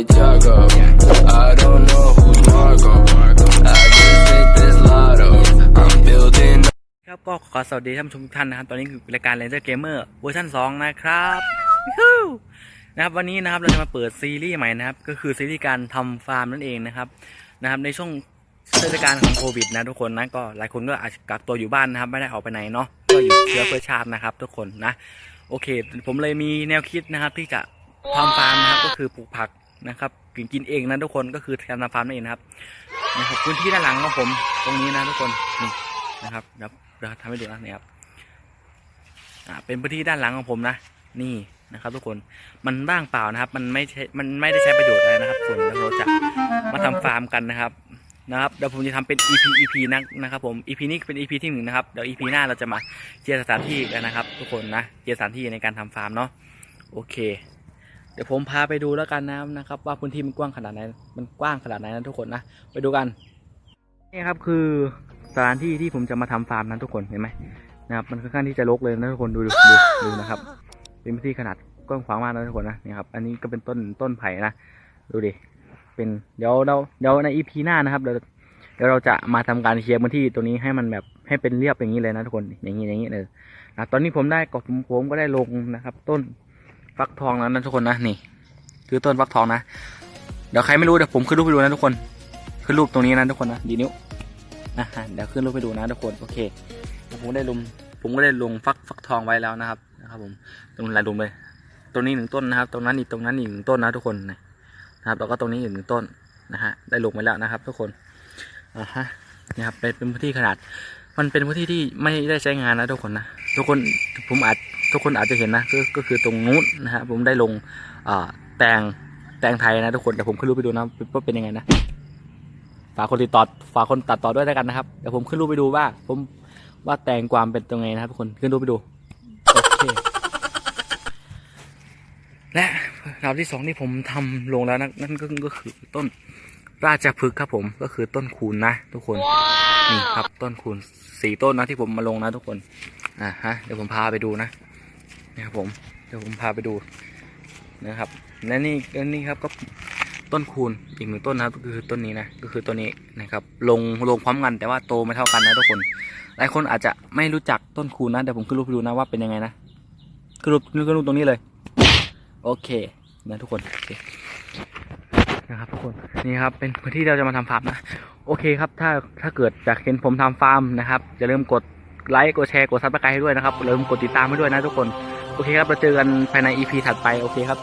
me Tiago. I don't know who's Marco. I just hit this lotto. I'm building ครับก็ขอสวัสดีท่านผู้ชมทุกท่านนะครับ ตอนนี้คือรายการ Ranger Gamer เวอร์ชัน2 นะครับนะครับวันนี้นะครับเราจะมาเปิดซีรีส์ใหม่นะครับ ก็คือซีรีส์การทำฟาร์มนั่นเองนะครับนะครับในช่วงเทศกาลของโควิดนะทุกคนนะก็หลายคนก็อาจจะกักตัวอยู่บ้านนะครับ ไม่ได้ออกไปไหนเนาะก็อยู่เชื้อเพื่อชาตินะครับ ทุกคนนะ โอเค ผมเลยมีแนวคิดนะครับ ที่จะทำฟาร์มนะครับก็คือปลูกผัก นะครับกินกินเองนะทุกคนก็คือการทำฟาร์มนั่นเองนะครับนะครับพื้นที่ด้านหลังของผมตรงนี้นะทุกคนนี่นะครับเดี๋ยวเดี๋ยวทำให้ดูนะนี่ครับอ่าเป็นพื้นที่ด้านหลังของผมนะ นี่นะครับ ทุกคนมันว่างเปล่านะครับ มันไม่ใช่มันไม่ได้ใช้ประโยชน์อะไรนะครับทุกคนเราจะมาทำฟาร์มกันนะครับนะครับเดี๋ยวผมจะทำเป็น EP EP นะนะครับผม EP นี้เป็น EP ที่หนึ่งนะครับเดี๋ยว EP หน้าเราจะมาเจียร์สถานที่กันนะครับ ทุกคนนะเจียร์สถานที่ในการทำฟาร์มเนาะโอเค เดี๋ยวผมพาไปดูแล้วกันนะนะครับ ว่าพื้นที่มันกว้างขนาดไหน มันกว้างขนาดไหนนะทุกคนนะ ไปดูกัน นี่ครับคือสถานที่ที่ผมจะมาทำฟาร์มนะทุกคนเห็นไหมนะครับ มันค่อนข้างที่จะรกเลยนะทุกคนดูดูดูดูนะครับ เป็นพื้นที่ขนาดกว้างขวางมากนะทุกคนนะนี่ครับ อันนี้ก็เป็นต้นต้นไผ่นะดูดิ เป็นเดี๋ยวเราเดี๋ยวใน EP หน้านะครับเดี๋ยวเดี๋ยวเราจะมาทำการเคลียร์พื้นที่ตรงนี้ให้มันแบบให้เป็นเรียบอย่างนี้เลยนะทุกคนอย่างนี้อย่างนี้เลยนะตอนนี้ผมได้ก็ผมก็ได้ลงนะครับ ต้น ฟักทองแล้วนะทุกคนนะนี่ คือต้นฟักทองนะเดี๋ยวใครไม่รู้เดี๋ยวผมขึ้นรูปไปดูนะทุกคนขึ้นรูปตรงนี้นะทุกคนนะดีนิ้วอะเดี๋ยวขึ้นรูปไปดูนะทุกคนโอเคผมได้ลงผมก็ได้ลงฟักฟักทองไว้แล้วนะครับนะครับ ผมตรงหลายลุมเลยตรงนี้หนึ่งต้นนะครับ ตรงนั้นอีกตรงนั้นอีกหนึ่งต้นนะทุกคนนะครับแล้วก็ตรงนี้อีกหนึ่งต้นนะฮะได้ลงไว้แล้วนะครับ ทุกคนอ่าฮะ นี่ครับเป็นพื้นที่ขนาด มันเป็นพื้นที่ที่ไม่ได้ใช้งานนะทุกคนนะทุกคนผมอาจทุกคนอาจจะเห็นนะก็ก็คือตรงนู้นนะฮะผมได้ลงอ่าแตงแตงไทยนะทุกคนเดี๋ยวผมขึ้นรูปไปดูนะว่าเป็นยังไงนะฝากคนติดต่อฝากคนตัดต่อด้วยแล้วกันนะครับเดี๋ยวผมขึ้นรูปไปดูว่า ผมว่าแตงกวามเป็นตรงไงนะครับทุกคนขึ้นรูปไปดูโอเคและราวที่สองที่ผมทำลงแล้วนะนั่นก็คือต้น ราชพฤกษ์ครับผมก็คือต้นคูณนะ ทุกคนนี่ครับต้นคูณสี่ต้นนะที่ผมมาลงนะทุกคนอ่าฮะเดี๋ยวผมพาไปดูนะนี่ครับผมเดี๋ยวผมพาไปดูนะครับและนี่และนี่ครับก็ต้นคูณอีกหนึ่งต้นนะครับก็คือต้นนี้นะก็คือต้นนี้นะครับลงลงพร้อมกันแต่ว่าโตไม่เท่ากันนะทุกคน หลายคนอาจจะไม่รู้จักต้นคูณนะเดี๋ยวผมขึ้นรูปให้ดูนะว่าเป็นยังไงนะขึ้นรูปขึ้นรูปตรงนี้เลย โอเคนะทุกคนโอเค นะครับทุกคนนี่ครับเป็นพื้นที่เราจะมาทำฟาร์มนะโอเคครับถ้าถ้าเกิดอยากเห็นผมทำฟาร์มนะครับอย่าลืมกดไลค์กดแชร์กดซับสไครต์ให้ด้วยนะครับอย่าลืมกดติดตามให้ด้วยนะทุกคนโอเคครับเราเจอกันภายใน EP ถัดไปโอเคครับ